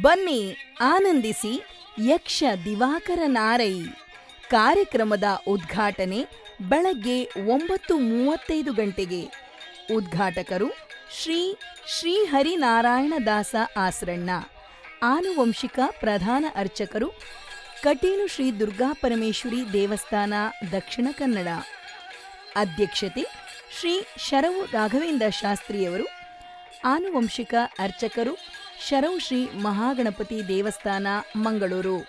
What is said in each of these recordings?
ಬನ್ನಿ ಆನಂದಿಸಿ ಯಕ್ಷ ದಿವಾಕರ ನಾರೈ ಕಾರ್ಯಕ್ರಮದ ಉದ್ಘಾಟನೆ ಬೆಳಗ್ಗೆ ಒಂಬತ್ತು ಮೂವತ್ತೈದು ಗಂಟೆಗೆ. ಉದ್ಘಾಟಕರು ಶ್ರೀ ಶ್ರೀಹರಿನಾರಾಯಣ ದಾಸ ಆಸರಣ್ಣ. ಆನುವಂಶಿಕ ಪ್ರಧಾನ ಅರ್ಚಕರು ಕಟೀಲು ಶ್ರೀ ದುರ್ಗಾಪರಮೇಶ್ವರಿ ದೇವಸ್ಥಾನ, ದಕ್ಷಿಣ ಕನ್ನಡ. ಅಧ್ಯಕ್ಷತೆ ಶ್ರೀ ಶರವು ರಾಘವೇಂದ್ರ ಶಾಸ್ತ್ರಿಯವರು. ಆನುವಂಶಿಕ ಅರ್ಚಕರು ಶರವು ಶ್ರೀ ಮಹಾಗಣಪತಿ ದೇವಸ್ಥಾನ, ಮಂಗಳೂರು.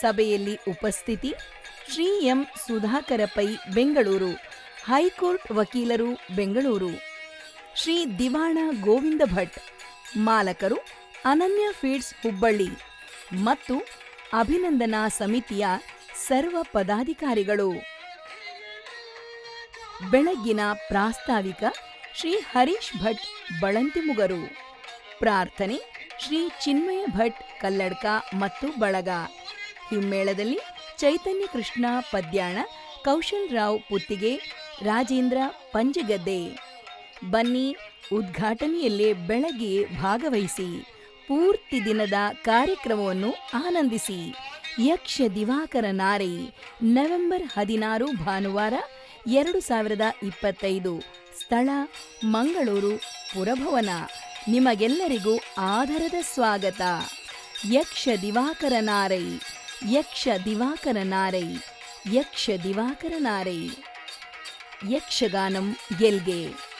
ಸಭೆಯಲ್ಲಿ ಉಪಸ್ಥಿತಿ, Shri M Sudhakara Pai, Bengaluru. High court ವಕೀಲರು, ಬೆಂಗಳೂರು. ಶ್ರೀ ದಿವಾಣ ಗೋವಿಂದ ಭಟ್, ಮಾಲಕರು, ಅನನ್ಯ ಫೀಡ್ಸ್ ಹುಬ್ಬಳ್ಳಿ. ಮತ್ತು ಅಭಿನಂದನಾ ಸಮಿತಿಯ ಸರ್ವ ಪದಾಧಿಕಾರಿಗಳು. ಬೆಳಗ್ಗಿನ ಪ್ರಾಸ್ತಾವಿಕ ಶ್ರೀ ಹರೀಶ್ ಭಟ್, ಬಳಂತಿಮುಗರು. ಪ್ರಾರ್ಥನೆ, ಶ್ರೀ ಚಿನ್ಮಯ ಭಟ್, ಕಲ್ಲಡ್ಕ ಮತ್ತು ಬಳಗ. ಹಿಮ್ಮೇಳದಲ್ಲಿ ಚೈತನ್ಯ ಕೃಷ್ಣ ಪದ್ಯಾಣ, ಕೌಶಲ್ ರಾವ್ ಪುತ್ತಿಗೆ, ರಾಜೇಂದ್ರ ಪಂಜಗದ್ದೆ. ಬನ್ನಿ ಉದ್ಘಾಟನೆಯಲ್ಲೇ ಬೆಳಗ್ಗೆ ಭಾಗವಹಿಸಿ, ಪೂರ್ತಿ ದಿನದ ಕಾರ್ಯಕ್ರಮವನ್ನು ಆನಂದಿಸಿ. ಯಕ್ಷ ದಿವಾಕರ ನಾರಿ, ನವೆಂಬರ್ ಹದಿನಾರು ಭಾನುವಾರ, ಎರಡು ಸಾವಿರದ ಇಪ್ಪತ್ತೈದು, ಸ್ಥಳ ಮಂಗಳೂರು, ಪುರಭವನ. ನಿಮಗೆಲ್ಲರಿಗೂ ಆಧಾರದ ಸ್ವಾಗತ. ಯಕ್ಷ ದಿವಾಕರ ನಾರೈ ಯಕ್ಷ ದಿವಾಕರ ನಾರೈ ಯಕ್ಷ ದಿವಾಕರ ನಾರೈ. ಯಕ್ಷಗಾನಂ ಗೆಲ್ಗೆ.